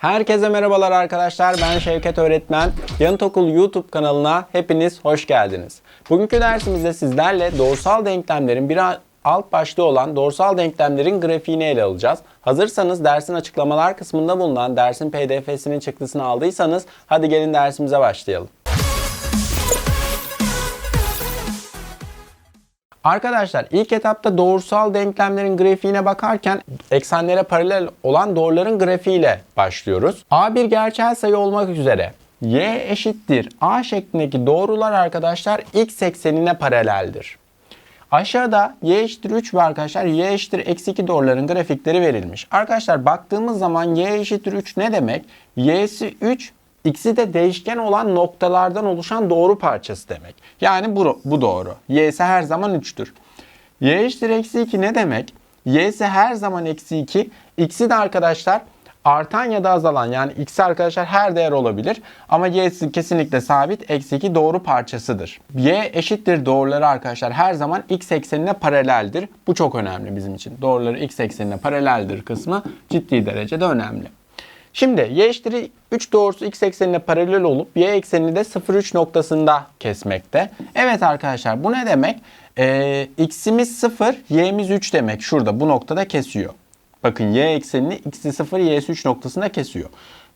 Herkese merhabalar arkadaşlar. Ben Şevket Öğretmen. Yanıt Okul YouTube kanalına hepiniz hoş geldiniz. Bugünkü dersimizde sizlerle doğrusal denklemlerin bir alt başlığı olan doğrusal denklemlerin grafiğini ele alacağız. Hazırsanız dersin açıklamalar kısmında bulunan dersin pdf'sinin çıktısını aldıysanız hadi gelin dersimize başlayalım. Arkadaşlar ilk etapta doğrusal denklemlerin grafiğine bakarken eksenlere paralel olan doğruların grafiğiyle başlıyoruz. A bir gerçel sayı olmak üzere y eşittir a şeklindeki doğrular arkadaşlar x eksenine paraleldir. Aşağıda y eşittir 3 ve arkadaşlar y eşittir eksi 2 doğruların grafikleri verilmiş. Arkadaşlar baktığımız zaman y eşittir 3 ne demek? y'si 3 İkisi de değişken olan noktalardan oluşan doğru parçası demek. Yani bu, bu doğru. Y ise her zaman 3'tür. Y eşittir eksi 2 ne demek? Y ise her zaman eksi 2. X'i de arkadaşlar artan ya da azalan yani x arkadaşlar her değer olabilir. Ama y'si kesinlikle sabit eksi 2 doğru parçasıdır. Y eşittir doğruları arkadaşlar her zaman x eksenine paraleldir. Bu çok önemli bizim için. Doğruları x eksenine paraleldir kısmı ciddi derecede önemli. Şimdi y eşittir 3 doğrusu x eksenine paralel olup y eksenini de 0,3 noktasında kesmekte. Evet arkadaşlar bu ne demek? Ee, x'imiz 0, y'miz 3 demek. Şurada bu noktada kesiyor. Bakın y eksenini x'i 0, y'si 3 noktasında kesiyor.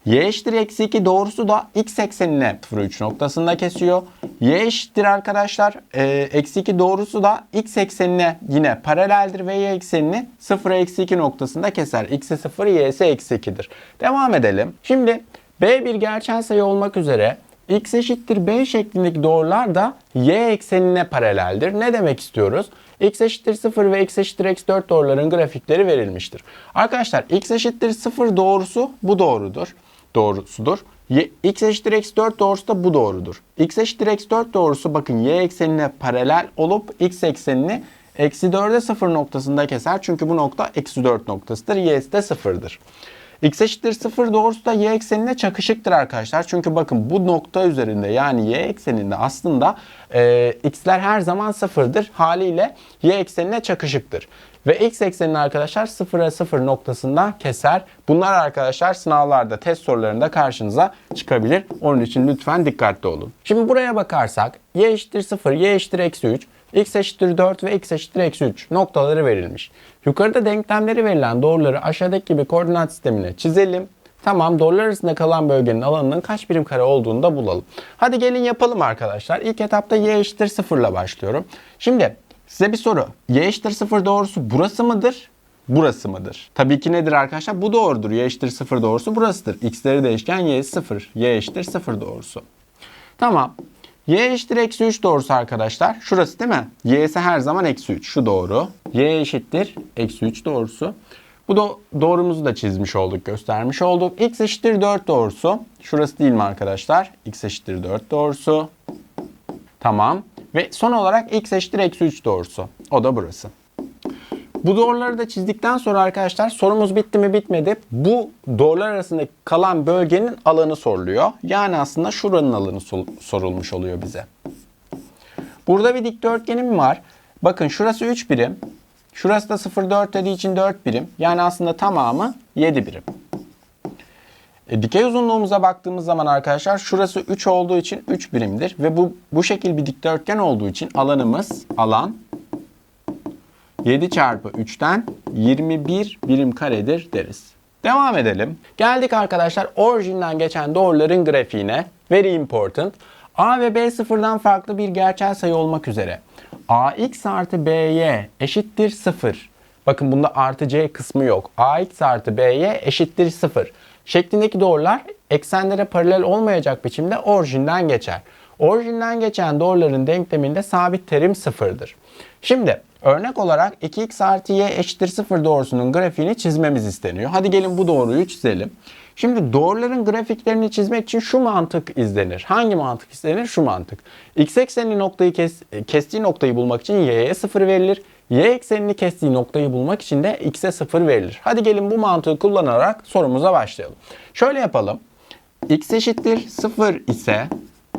Y eşittir eksi 2 doğrusu da x eksenine 0,3 noktasında kesiyor. Y eşittir arkadaşlar e, eksi 2 doğrusu da x eksenine yine paraleldir ve y eksenini 0 eksi 2 noktasında keser. x'i 0 y'si eksi 2'dir. Devam edelim. Şimdi b bir gerçel sayı olmak üzere x eşittir b şeklindeki doğrular da y eksenine paraleldir. Ne demek istiyoruz? x eşittir 0 ve x eşittir eksi 4 doğruların grafikleri verilmiştir. Arkadaşlar x eşittir 0 doğrusu bu doğrudur doğrusudur. Y, x eşittir eksi 4 doğrusu da bu doğrudur. x eşittir eksi 4 doğrusu bakın y eksenine paralel olup x eksenini eksi 4'e 0 noktasında keser. Çünkü bu nokta eksi 4 noktasıdır. y'si de 0'dır. X eşittir 0 doğrusu da y eksenine çakışıktır arkadaşlar. Çünkü bakın bu nokta üzerinde yani y ekseninde aslında e, x'ler her zaman 0'dır. Haliyle y eksenine çakışıktır. Ve x eksenini arkadaşlar 0'a 0 noktasında keser. Bunlar arkadaşlar sınavlarda, test sorularında karşınıza çıkabilir. Onun için lütfen dikkatli olun. Şimdi buraya bakarsak y eşittir 0, y eşittir eksi 3, x eşittir 4 ve x eşittir eksi 3 noktaları verilmiş. Yukarıda denklemleri verilen doğruları aşağıdaki gibi koordinat sistemine çizelim. Tamam doğrular arasında kalan bölgenin alanının kaç birim kare olduğunu da bulalım. Hadi gelin yapalım arkadaşlar. İlk etapta y eşittir 0 ile başlıyorum. Şimdi Size bir soru. Y eşittir 0 doğrusu burası mıdır? Burası mıdır? Tabii ki nedir arkadaşlar? Bu doğrudur. Y eşittir 0 doğrusu burasıdır. X'leri değişken Y 0. Y eşittir 0 doğrusu. Tamam. Y eşittir eksi 3 doğrusu arkadaşlar. Şurası değil mi? Y'si her zaman eksi 3. Şu doğru. Y eşittir eksi 3 doğrusu. Bu da doğrumuzu da çizmiş olduk, göstermiş olduk. X eşittir 4 doğrusu. Şurası değil mi arkadaşlar? X eşittir 4 doğrusu. Tamam. Ve son olarak x eşittir eksi 3 doğrusu. O da burası. Bu doğruları da çizdikten sonra arkadaşlar sorumuz bitti mi bitmedi. Bu doğrular arasında kalan bölgenin alanı soruluyor. Yani aslında şuranın alanı sorulmuş oluyor bize. Burada bir dikdörtgenim var. Bakın şurası 3 birim. Şurası da 0,4 dediği için 4 birim. Yani aslında tamamı 7 birim. E, dikey uzunluğumuza baktığımız zaman arkadaşlar şurası 3 olduğu için 3 birimdir. Ve bu, bu şekil bir dikdörtgen olduğu için alanımız alan 7 çarpı 3'ten 21 birim karedir deriz. Devam edelim. Geldik arkadaşlar orijinden geçen doğruların grafiğine. Very important. A ve B sıfırdan farklı bir gerçel sayı olmak üzere. AX artı BY eşittir 0. Bakın bunda artı C kısmı yok. AX artı BY eşittir 0 şeklindeki doğrular eksenlere paralel olmayacak biçimde orijinden geçer. Orijinden geçen doğruların denkleminde sabit terim sıfırdır. Şimdi örnek olarak 2x artı y eşittir 0 doğrusunun grafiğini çizmemiz isteniyor. Hadi gelin bu doğruyu çizelim. Şimdi doğruların grafiklerini çizmek için şu mantık izlenir. Hangi mantık izlenir? Şu mantık. X eksenli noktayı kes, kestiği noktayı bulmak için y'ye 0 verilir. Y eksenini kestiği noktayı bulmak için de x'e 0 verilir. Hadi gelin bu mantığı kullanarak sorumuza başlayalım. Şöyle yapalım. x eşittir 0 ise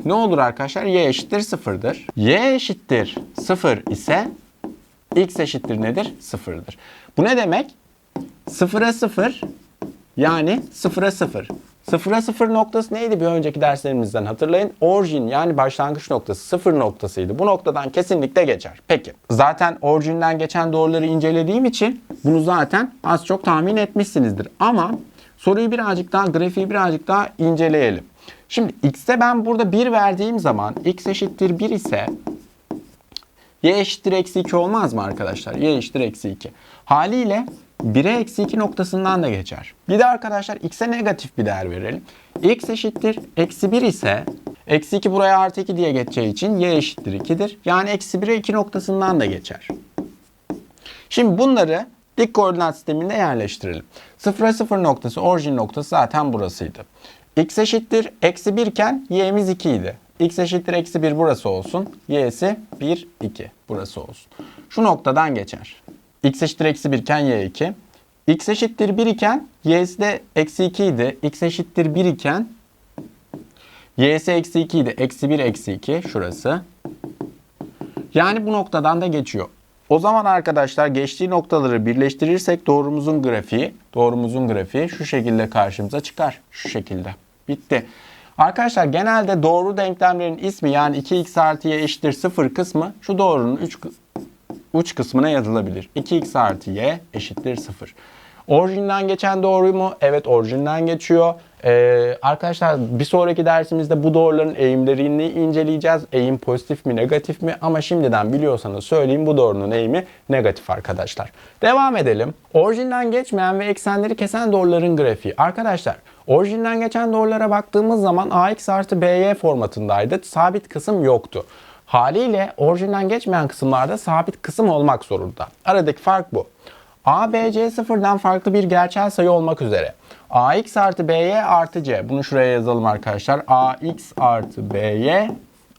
ne olur arkadaşlar? y eşittir 0'dır. y eşittir 0 ise x eşittir nedir? 0'dır. Bu ne demek? 0'a 0 Yani sıfıra sıfır. Sıfıra sıfır noktası neydi bir önceki derslerimizden hatırlayın. Orijin yani başlangıç noktası sıfır noktasıydı. Bu noktadan kesinlikle geçer. Peki zaten orijinden geçen doğruları incelediğim için bunu zaten az çok tahmin etmişsinizdir. Ama soruyu birazcık daha grafiği birazcık daha inceleyelim. Şimdi x'e ben burada 1 verdiğim zaman x eşittir 1 ise y eşittir eksi 2 olmaz mı arkadaşlar? y eşittir eksi 2. Haliyle 1'e eksi 2 noktasından da geçer. Bir de arkadaşlar x'e negatif bir değer verelim. x eşittir eksi 1 ise eksi 2 buraya artı 2 diye geçeceği için y eşittir 2'dir. Yani eksi 1'e 2 noktasından da geçer. Şimdi bunları dik koordinat sisteminde yerleştirelim. 0'a 0 noktası, orijin noktası zaten burasıydı. x eşittir eksi 1 iken y'miz 2 idi. X eşittir eksi 1 burası olsun. y'si 1, 2 burası olsun. Şu noktadan geçer. x eşittir eksi 1 iken y 2. x eşittir 1 iken y'si de eksi 2 idi. x eşittir 1 iken y'si eksi 2 idi. Eksi 1, eksi 2 şurası. Yani bu noktadan da geçiyor. O zaman arkadaşlar geçtiği noktaları birleştirirsek doğrumuzun grafiği, doğrumuzun grafiği şu şekilde karşımıza çıkar. Şu şekilde. Bitti. Arkadaşlar genelde doğru denklemlerin ismi yani 2x artı y eşittir 0 kısmı şu doğrunun 3 uç kısmına yazılabilir. 2x artı y eşittir 0. Orijinden geçen doğru mu? Evet orijinden geçiyor. Ee, arkadaşlar bir sonraki dersimizde bu doğruların eğimlerini inceleyeceğiz. Eğim pozitif mi negatif mi? Ama şimdiden biliyorsanız söyleyeyim bu doğrunun eğimi negatif arkadaşlar. Devam edelim. Orijinden geçmeyen ve eksenleri kesen doğruların grafiği. Arkadaşlar orijinden geçen doğrulara baktığımız zaman ax artı by formatındaydı. Sabit kısım yoktu. Haliyle orijinden geçmeyen kısımlarda sabit kısım olmak zorunda. Aradaki fark bu. A, B, C sıfırdan farklı bir gerçel sayı olmak üzere. AX artı BY artı C. Bunu şuraya yazalım arkadaşlar. AX artı BY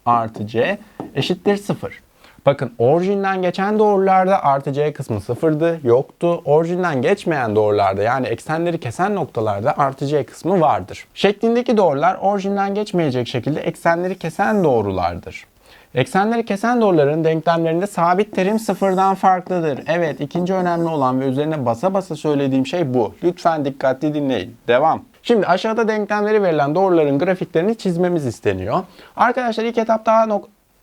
artı C eşittir 0. Bakın orijinden geçen doğrularda artı C kısmı sıfırdı, yoktu. Orijinden geçmeyen doğrularda yani eksenleri kesen noktalarda artı C kısmı vardır. Şeklindeki doğrular orijinden geçmeyecek şekilde eksenleri kesen doğrulardır. Eksenleri kesen doğruların denklemlerinde sabit terim sıfırdan farklıdır. Evet ikinci önemli olan ve üzerine basa basa söylediğim şey bu. Lütfen dikkatli dinleyin. Devam. Şimdi aşağıda denklemleri verilen doğruların grafiklerini çizmemiz isteniyor. Arkadaşlar ilk etapta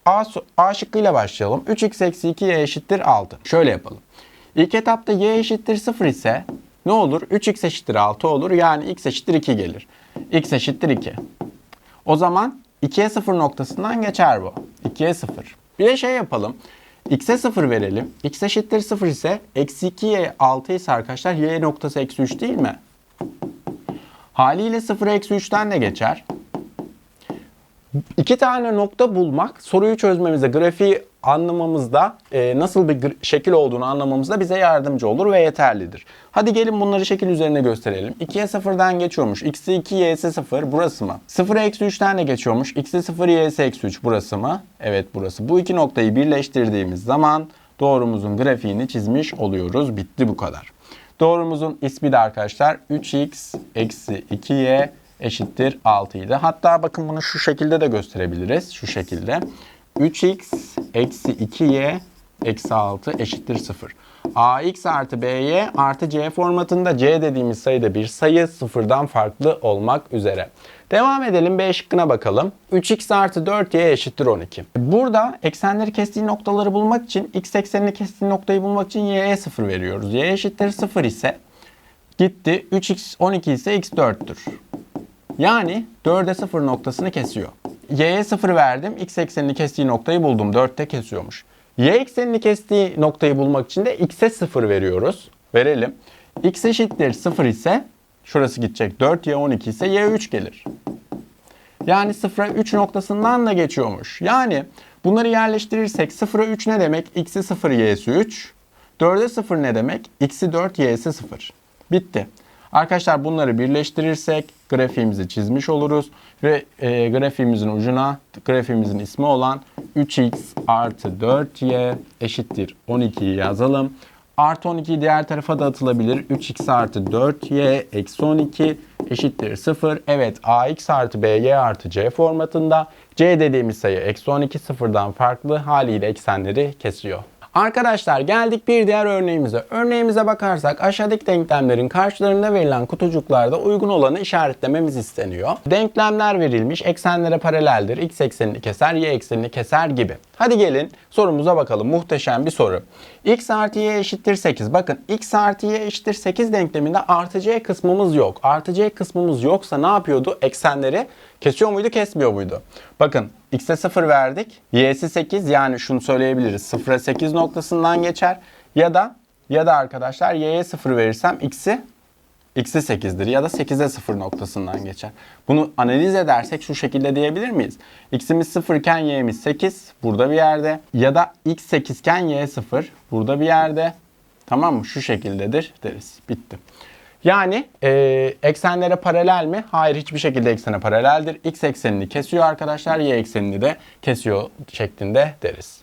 A, A şıkkıyla başlayalım. 3x eksi 2y eşittir 6. Şöyle yapalım. İlk etapta y eşittir 0 ise ne olur? 3x eşittir 6 olur. Yani x eşittir 2 gelir. x eşittir 2. O zaman 2'ye 0 noktasından geçer bu. 2'ye 0. Bir de şey yapalım. X'e 0 verelim. X eşittir 0 ise eksi 2'ye 6 ise arkadaşlar y noktası eksi 3 değil mi? Haliyle 0 eksi 3'ten de geçer. İki tane nokta bulmak soruyu çözmemize, grafiği anlamamızda e, nasıl bir şekil olduğunu anlamamızda bize yardımcı olur ve yeterlidir. Hadi gelin bunları şekil üzerine gösterelim. 2'ye 0'dan geçiyormuş. X'i 2, y'si 0 burası mı? 0'a eksi 3'ten de geçiyormuş. X'i 0, y'si eksi 3 burası mı? Evet burası. Bu iki noktayı birleştirdiğimiz zaman doğrumuzun grafiğini çizmiş oluyoruz. Bitti bu kadar. Doğrumuzun ismi de arkadaşlar 3x eksi 2y eşittir 6 idi. Hatta bakın bunu şu şekilde de gösterebiliriz. Şu şekilde. 3x eksi 2y eksi 6 eşittir 0. ax artı by artı c formatında c dediğimiz sayıda bir sayı sıfırdan farklı olmak üzere. Devam edelim B şıkkına bakalım. 3x artı 4y eşittir 12. Burada eksenleri kestiği noktaları bulmak için x eksenini kestiği noktayı bulmak için y'ye 0 veriyoruz. y eşittir 0 ise gitti 3x 12 ise x 4'tür. Yani 4'e 0 noktasını kesiyor. Y'ye 0 verdim. X eksenini kestiği noktayı buldum. 4'te kesiyormuş. Y eksenini kestiği noktayı bulmak için de X'e 0 veriyoruz. Verelim. X eşittir 0 ise şurası gidecek. 4 Y 12 ise Y 3 gelir. Yani 0'a 3 noktasından da geçiyormuş. Yani bunları yerleştirirsek 0'a 3 ne demek? X'i 0 Y'si 3. 4'e 0 ne demek? X'i 4 Y'si 0. Bitti. Arkadaşlar bunları birleştirirsek grafiğimizi çizmiş oluruz. Ve e, grafiğimizin ucuna grafiğimizin ismi olan 3x artı 4y eşittir 12'yi yazalım. Artı 12 diğer tarafa da atılabilir. 3x artı 4y eksi 12 eşittir 0. Evet ax artı by artı c formatında. c dediğimiz sayı eksi 12 sıfırdan farklı haliyle eksenleri kesiyor. Arkadaşlar geldik bir diğer örneğimize. Örneğimize bakarsak aşağıdaki denklemlerin karşılarında verilen kutucuklarda uygun olanı işaretlememiz isteniyor. Denklemler verilmiş, eksenlere paraleldir. X eksenini keser, Y eksenini keser gibi. Hadi gelin sorumuza bakalım. Muhteşem bir soru. X artı Y eşittir 8. Bakın X artı Y eşittir 8 denkleminde artı C kısmımız yok. Artı C kısmımız yoksa ne yapıyordu? Eksenleri kesiyor muydu, kesmiyor muydu? Bakın X'e 0 verdik. Y'si 8 yani şunu söyleyebiliriz. 0'a 8 noktasından geçer. Ya da ya da arkadaşlar Y'ye 0 verirsem X'i X'i 8'dir ya da 8'e 0 noktasından geçer. Bunu analiz edersek şu şekilde diyebilir miyiz? X'imiz 0 iken Y'miz 8 burada bir yerde ya da X 8 iken Y 0 burada bir yerde. Tamam mı? Şu şekildedir deriz. Bitti. Yani e, eksenlere paralel mi? Hayır hiçbir şekilde eksene paraleldir. X eksenini kesiyor arkadaşlar. Y eksenini de kesiyor şeklinde deriz.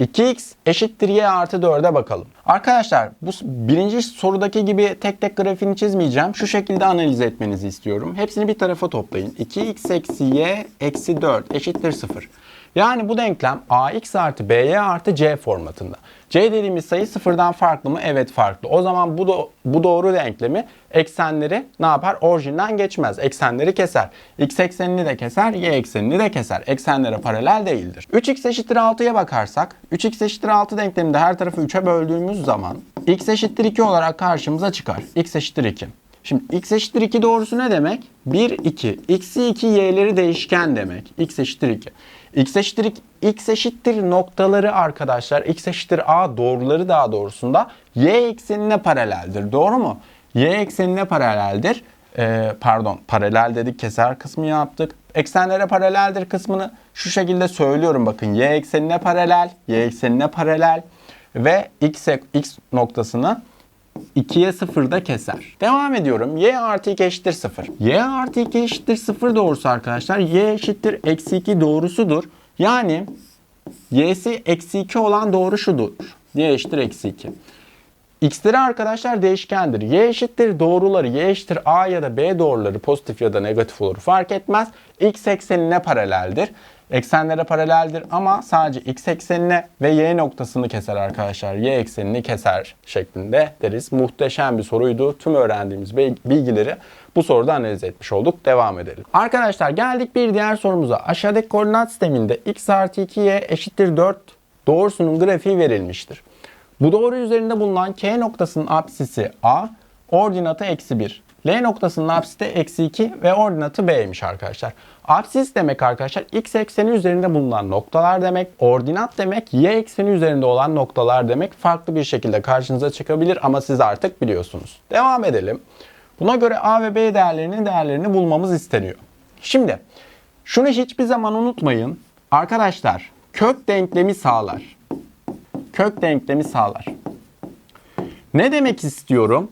2x eşittir y artı 4'e bakalım. Arkadaşlar bu birinci sorudaki gibi tek tek grafiğini çizmeyeceğim. Şu şekilde analiz etmenizi istiyorum. Hepsini bir tarafa toplayın. 2x eksi y eksi 4 eşittir 0. Yani bu denklem ax artı by artı c formatında. c dediğimiz sayı sıfırdan farklı mı? Evet farklı. O zaman bu, do bu doğru denklemi eksenleri ne yapar? Orijinden geçmez. Eksenleri keser. x eksenini de keser, y eksenini de keser. Eksenlere paralel değildir. 3x eşittir 6'ya bakarsak 3x eşittir 6 denkleminde her tarafı 3'e böldüğümüz zaman x eşittir 2 olarak karşımıza çıkar. x eşittir 2. Şimdi x eşittir 2 doğrusu ne demek? 1, 2. x'i 2 y'leri değişken demek. x eşittir 2. x eşittir 2. x eşittir noktaları arkadaşlar. x eşittir a doğruları daha doğrusunda y eksenine paraleldir. Doğru mu? y eksenine paraleldir. Ee, pardon paralel dedik keser kısmı yaptık. Eksenlere paraleldir kısmını şu şekilde söylüyorum bakın. y eksenine paralel, y eksenine paralel ve x, x noktasını 2'ye 0'da keser. Devam ediyorum. y artı 2 eşittir 0. y artı 2 eşittir 0 doğrusu arkadaşlar. y eşittir eksi 2 doğrusudur. Yani y'si eksi 2 olan doğru şudur. y eşittir eksi 2. X'leri arkadaşlar değişkendir. Y eşittir doğruları, Y eşittir A ya da B doğruları pozitif ya da negatif olur fark etmez. X eksenine paraleldir. Eksenlere paraleldir ama sadece X eksenine ve Y noktasını keser arkadaşlar. Y eksenini keser şeklinde deriz. Muhteşem bir soruydu. Tüm öğrendiğimiz bilgileri bu soruda analiz etmiş olduk. Devam edelim. Arkadaşlar geldik bir diğer sorumuza. Aşağıdaki koordinat sisteminde X artı 2Y eşittir 4 doğrusunun grafiği verilmiştir. Bu doğru üzerinde bulunan K noktasının apsisi A, ordinatı eksi 1. L noktasının apsisi de eksi 2 ve ordinatı B'ymiş arkadaşlar. Apsis demek arkadaşlar x ekseni üzerinde bulunan noktalar demek. Ordinat demek y ekseni üzerinde olan noktalar demek. Farklı bir şekilde karşınıza çıkabilir ama siz artık biliyorsunuz. Devam edelim. Buna göre A ve B değerlerinin değerlerini bulmamız isteniyor. Şimdi şunu hiçbir zaman unutmayın. Arkadaşlar kök denklemi sağlar kök denklemi sağlar. Ne demek istiyorum?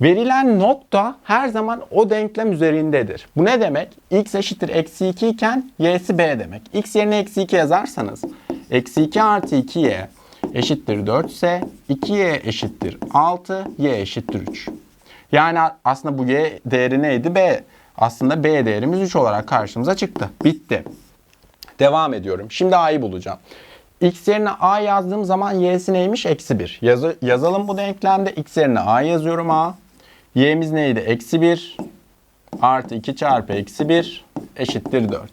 Verilen nokta her zaman o denklem üzerindedir. Bu ne demek? x eşittir eksi 2 iken y'si b demek. x yerine eksi 2 yazarsanız eksi 2 artı 2y eşittir 4 ise 2y eşittir 6, y eşittir 3. Yani aslında bu y değeri neydi? b. Aslında b değerimiz 3 olarak karşımıza çıktı. Bitti. Devam ediyorum. Şimdi a'yı bulacağım. X yerine A yazdığım zaman Y'si neymiş? Eksi 1. Yazı, yazalım bu denklemde. X yerine A yazıyorum A. Y'miz neydi? Eksi 1 artı 2 çarpı eksi 1 eşittir 4.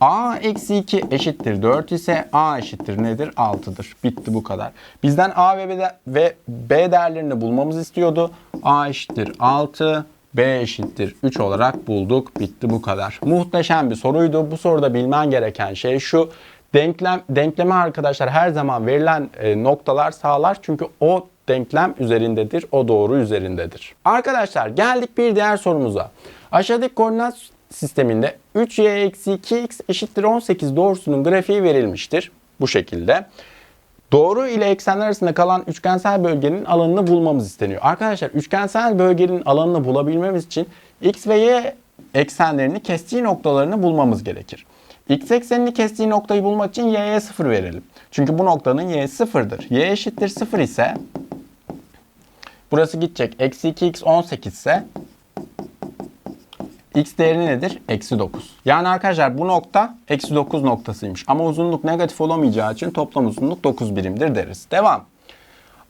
A eksi 2 eşittir 4 ise A eşittir nedir? 6'dır. Bitti bu kadar. Bizden A ve B, ve B değerlerini bulmamız istiyordu. A eşittir 6, B eşittir 3 olarak bulduk. Bitti bu kadar. Muhteşem bir soruydu. Bu soruda bilmen gereken şey şu. Denklem, denkleme arkadaşlar her zaman verilen e, noktalar sağlar. Çünkü o denklem üzerindedir. O doğru üzerindedir. Arkadaşlar geldik bir diğer sorumuza. Aşağıdaki koordinat sisteminde 3y-2x eşittir 18 doğrusunun grafiği verilmiştir. Bu şekilde. Doğru ile eksenler arasında kalan üçgensel bölgenin alanını bulmamız isteniyor. Arkadaşlar üçgensel bölgenin alanını bulabilmemiz için x ve y eksenlerini kestiği noktalarını bulmamız gerekir. X eksenini kestiği noktayı bulmak için y'ye 0 verelim. Çünkü bu noktanın y 0'dır. y eşittir 0 ise burası gidecek. Eksi 2x 18 ise X değeri nedir? Eksi 9. Yani arkadaşlar bu nokta eksi 9 noktasıymış. Ama uzunluk negatif olamayacağı için toplam uzunluk 9 birimdir deriz. Devam.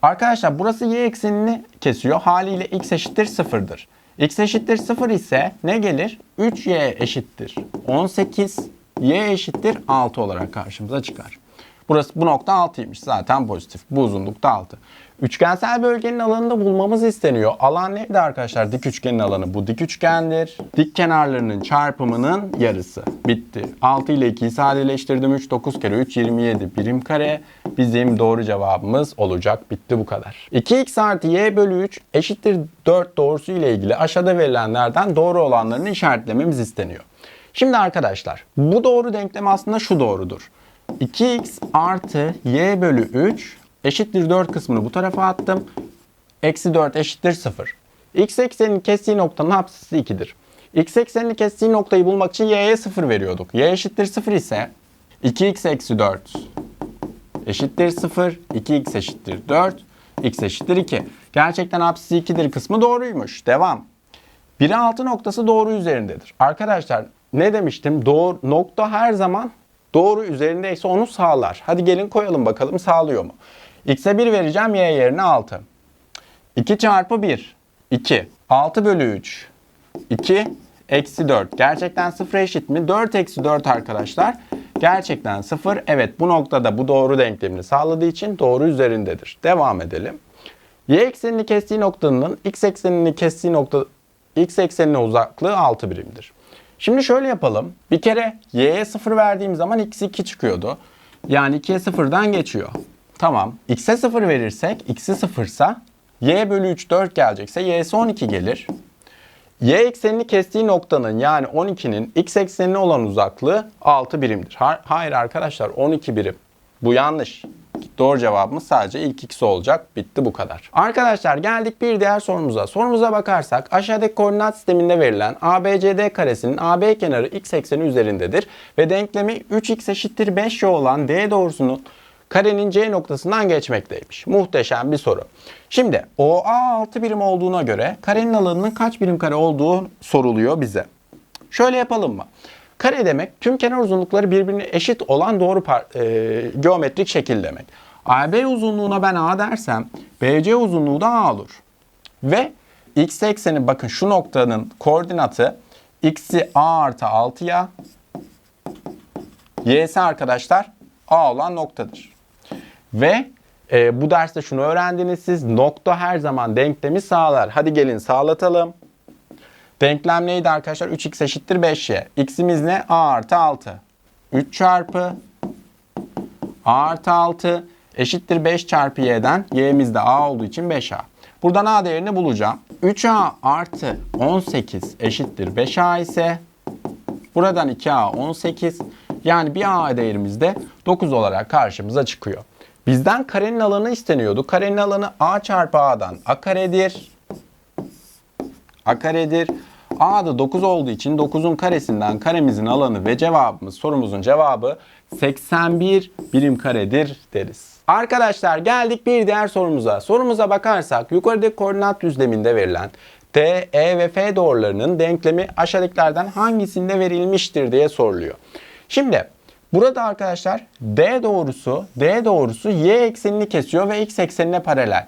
Arkadaşlar burası y eksenini kesiyor. Haliyle x eşittir 0'dır. x eşittir 0 ise ne gelir? 3y eşittir 18, y eşittir 6 olarak karşımıza çıkar. Burası bu nokta 6'ymış. Zaten pozitif. Bu uzunlukta 6. Üçgensel bölgenin alanını bulmamız isteniyor. Alan neydi arkadaşlar? Dik üçgenin alanı. Bu dik üçgendir. Dik kenarlarının çarpımının yarısı. Bitti. 6 ile 2'yi sadeleştirdim. 3, 9 kere 3, 27 birim kare. Bizim doğru cevabımız olacak. Bitti bu kadar. 2x artı y bölü 3 eşittir 4 doğrusu ile ilgili aşağıda verilenlerden doğru olanlarını işaretlememiz isteniyor. Şimdi arkadaşlar bu doğru denklem aslında şu doğrudur. 2x artı y bölü 3 eşittir 4 kısmını bu tarafa attım. Eksi 4 eşittir 0. x eksenini kestiği noktanın apsisi 2'dir. x eksenini kestiği noktayı bulmak için y'ye 0 veriyorduk. y eşittir 0 ise 2x eksi 4 eşittir 0. 2x eşittir 4. x eşittir 2. Gerçekten apsisi 2'dir kısmı doğruymuş. Devam. 1'e 6 noktası doğru üzerindedir. Arkadaşlar ne demiştim? Doğru, nokta her zaman doğru üzerindeyse onu sağlar. Hadi gelin koyalım bakalım sağlıyor mu? X'e 1 vereceğim y yerine 6. 2 çarpı 1 2. 6 bölü 3 2 eksi 4. Gerçekten 0 eşit mi? 4 eksi 4 arkadaşlar. Gerçekten 0. Evet bu noktada bu doğru denklemini sağladığı için doğru üzerindedir. Devam edelim. Y eksenini kestiği noktanın x eksenini kestiği nokta x eksenine uzaklığı 6 birimdir. Şimdi şöyle yapalım. Bir kere y'ye 0 verdiğim zaman x 2 çıkıyordu. Yani 2'ye 0'dan geçiyor. Tamam. x'e 0 verirsek x'i 0 ise y bölü 3 4 gelecekse y'si 12 gelir. Y eksenini kestiği noktanın yani 12'nin x eksenine olan uzaklığı 6 birimdir. Ha- Hayır arkadaşlar 12 birim. Bu yanlış. Doğru cevabımız sadece ilk ikisi olacak. Bitti bu kadar. Arkadaşlar geldik bir diğer sorumuza. Sorumuza bakarsak aşağıdaki koordinat sisteminde verilen ABCD karesinin AB kenarı x ekseni üzerindedir ve denklemi 3x eşittir 5y olan D doğrusunun karenin C noktasından geçmekteymiş. Muhteşem bir soru. Şimdi OA 6 birim olduğuna göre karenin alanının kaç birim kare olduğu soruluyor bize. Şöyle yapalım mı? Kare demek tüm kenar uzunlukları birbirine eşit olan doğru par- e, geometrik şekil demek. AB uzunluğuna ben A dersem BC uzunluğu da A olur. Ve x ekseni bakın şu noktanın koordinatı x'i A artı 6'ya y'si arkadaşlar A olan noktadır. Ve e, bu derste şunu öğrendiniz siz. Nokta her zaman denklemi sağlar. Hadi gelin sağlatalım. Denklem neydi arkadaşlar? 3x eşittir 5y. x'imiz ne? a artı 6. 3 çarpı a artı 6 eşittir 5 çarpı y'den. y'miz de a olduğu için 5a. Buradan a değerini bulacağım. 3a artı 18 eşittir 5a ise buradan 2a 18 yani bir a değerimiz de 9 olarak karşımıza çıkıyor. Bizden karenin alanı isteniyordu. Karenin alanı a çarpı a'dan a karedir. A karedir. A da 9 olduğu için 9'un karesinden karemizin alanı ve cevabımız sorumuzun cevabı 81 birim karedir deriz. Arkadaşlar geldik bir diğer sorumuza. Sorumuza bakarsak yukarıdaki koordinat düzleminde verilen T, E ve F doğrularının denklemi aşağıdakilerden hangisinde verilmiştir diye soruluyor. Şimdi burada arkadaşlar D doğrusu, D doğrusu Y eksenini kesiyor ve X eksenine paralel.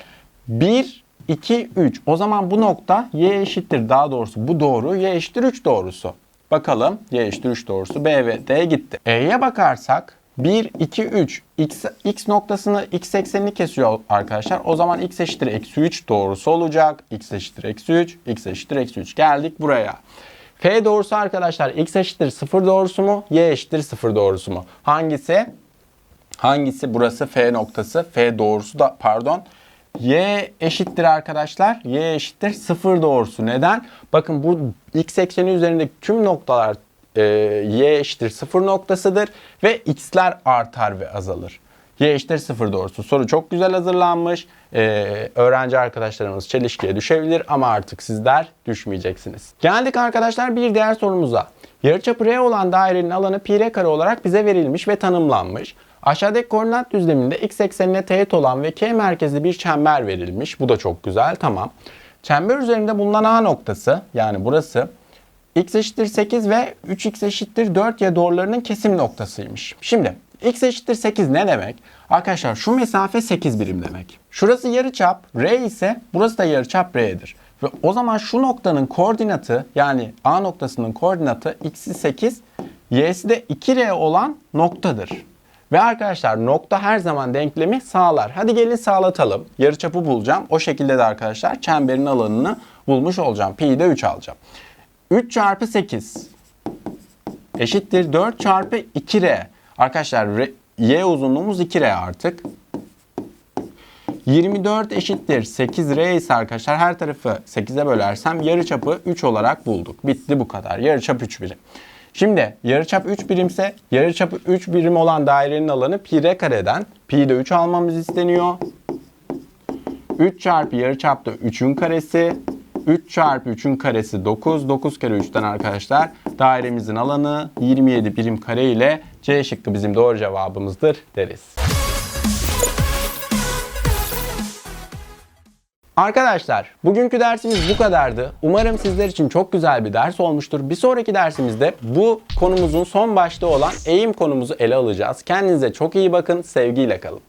1 2, 3. O zaman bu nokta y eşittir daha doğrusu bu doğru y eşittir 3 doğrusu. Bakalım y eşittir 3 doğrusu B ve D gitti. E'ye bakarsak 1, 2, 3. X, x noktasını x eksenini kesiyor arkadaşlar. O zaman x eşittir eksi 3 doğrusu olacak. x eşittir eksi 3, x eşittir eksi 3. Geldik buraya. F doğrusu arkadaşlar x eşittir 0 doğrusu mu? Y eşittir 0 doğrusu mu? Hangisi? Hangisi? Burası F noktası. F doğrusu da pardon. Y eşittir arkadaşlar. Y eşittir 0 doğrusu. Neden? Bakın bu x ekseni üzerindeki tüm noktalar e, y eşittir 0 noktasıdır ve x'ler artar ve azalır. Y eşittir 0 doğrusu. Soru çok güzel hazırlanmış. Ee, öğrenci arkadaşlarımız çelişkiye düşebilir ama artık sizler düşmeyeceksiniz. Geldik arkadaşlar bir diğer sorumuza. Yarıçapı R olan dairenin alanı pi r kare olarak bize verilmiş ve tanımlanmış. Aşağıdaki koordinat düzleminde x eksenine teğet olan ve k merkezli bir çember verilmiş. Bu da çok güzel. Tamam. Çember üzerinde bulunan A noktası yani burası x eşittir 8 ve 3x eşittir 4y doğrularının kesim noktasıymış. Şimdi x eşittir 8 ne demek? Arkadaşlar şu mesafe 8 birim demek. Şurası yarıçap r ise burası da yarıçap r'dir. Ve o zaman şu noktanın koordinatı yani A noktasının koordinatı x'i 8, y'si de 2r olan noktadır. Ve arkadaşlar nokta her zaman denklemi sağlar. Hadi gelin sağlatalım. Yarıçapı bulacağım. O şekilde de arkadaşlar çemberin alanını bulmuş olacağım. Pi'yi de 3 alacağım. 3 çarpı 8 eşittir 4 çarpı 2r. Arkadaşlar y uzunluğumuz 2r artık. 24 eşittir 8r ise arkadaşlar her tarafı 8'e bölersem yarıçapı 3 olarak bulduk. Bitti bu kadar. Yarıçap 3 birim. Şimdi yarıçap 3 birimse yarıçapı 3 birim olan dairenin alanı pi r kareden. Pi de 3 almamız isteniyor. 3 çarpı yarıçapta 3'ün karesi. 3 çarpı 3'ün karesi 9. 9 kere 3'ten arkadaşlar dairemizin alanı 27 birim kare ile C şıkkı bizim doğru cevabımızdır deriz. Arkadaşlar bugünkü dersimiz bu kadardı. Umarım sizler için çok güzel bir ders olmuştur. Bir sonraki dersimizde bu konumuzun son başlığı olan eğim konumuzu ele alacağız. Kendinize çok iyi bakın, sevgiyle kalın.